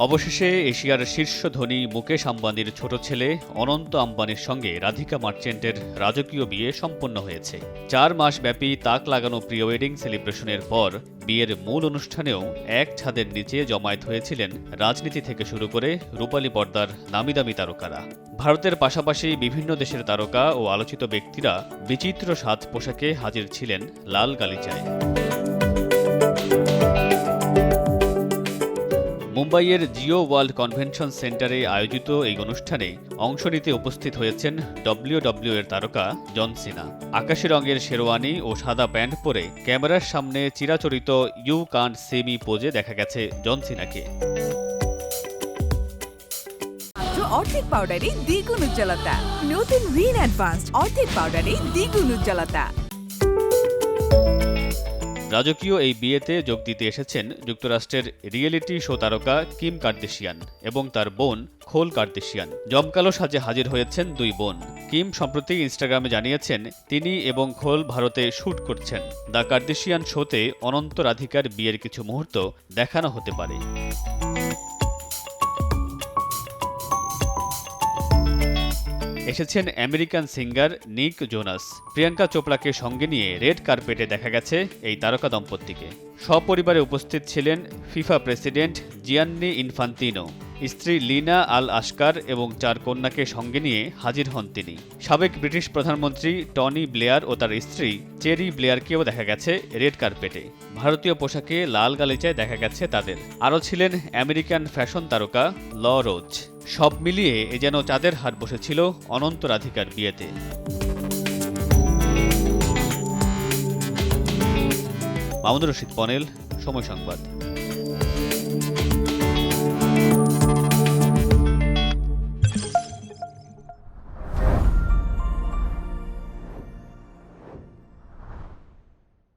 অবশেষে এশিয়ার শীর্ষ ধনী মুকেশ আম্বানির ছোট ছেলে অনন্ত আম্বানির সঙ্গে রাধিকা মার্চেন্টের রাজকীয় বিয়ে সম্পন্ন হয়েছে। চার মাস ব্যাপী তাক লাগানো প্রি ওয়েডিং সেলিব্রেশনের পর বিয়ের মূল অনুষ্ঠানেও এক ছাদের নিচে জমায়েত হয়েছিলেন রাজনীতি থেকে শুরু করে রূপালী পর্দার নামিদামি তারকারা। ভারতের পাশাপাশি বিভিন্ন দেশের তারকা ও আলোচিত ব্যক্তিরা বিচিত্র সাজ পোশাকে হাজির ছিলেন লাল গালিচায় মুম্বাইয়ের জিও ওয়ার্ল্ড কনভেনশন সেন্টারে আয়োজিত এই অনুষ্ঠানে অংশ নিতে উপস্থিত হয়েছেন ডব্লিউডব্লিউ এর তারকা জন সিনা। আকাশি রঙের শেরওয়ানি ও সাদা প্যান্ট পরে ক্যামেরার সামনে চিরাচরিত ইউ কান্ট সেমি পোজে দেখা গেছে জন সিনাকে। অর্ধেক পাউডারে দ্বিগুণ উজ্জ্বলতা। নতুন রিন অ্যাডভান্সড অর্ধেক পাউডারে দ্বিগুণ উজ্জ্বলতা। রাজকীয় এই বিয়েতে যোগ দিতে এসেছেন যুক্তরাষ্ট্রের রিয়েলিটি শো তারকা কিম কার্দেশিয়ান এবং তার বোন খোল কার্দেশিয়ান। জমকালো সাজে হাজির হয়েছেন দুই বোন। কিম সম্প্রতি ইনস্টাগ্রামে জানিয়েছেন, তিনি এবং খোল ভারতে শ্যুট করছেন। দ্য কার্দেশিয়ান শোতে অনন্ত রাধিকার বিয়ের কিছু মুহূর্ত দেখানো হতে পারে। এসেছেন American singer Nick Jonas. Priyanka চোপড়াকে সঙ্গে নিয়ে রেড কার্পেটে দেখা গেছে এই তারকা দম্পতিকে। সপরিবারে উপস্থিত ছিলেন ফিফা প্রেসিডেন্ট জিয়ান্নি ইনফান্তিনো, স্ত্রী লিনা আল আশকার এবং চার কন্যাকে সঙ্গে নিয়ে হাজির হন তিনি। সাবেক ব্রিটিশ প্রধানমন্ত্রী টনি ব্লেয়ার ও তার স্ত্রী চেরি ব্লেয়ারকেও দেখা গেছে রেড কার্পেটে। ভারতীয় পোশাকে লাল গালিচায় দেখা গেছে তাদের। আরও ছিলেন আমেরিকান ফ্যাশন তারকা ল রোজ। সব মিলিয়ে এ যেন চাঁদের হাট বসেছিল অনন্ত রাধিকার বিয়েতে। মামুনুর রশিদ পনেল সময় সংবাদ।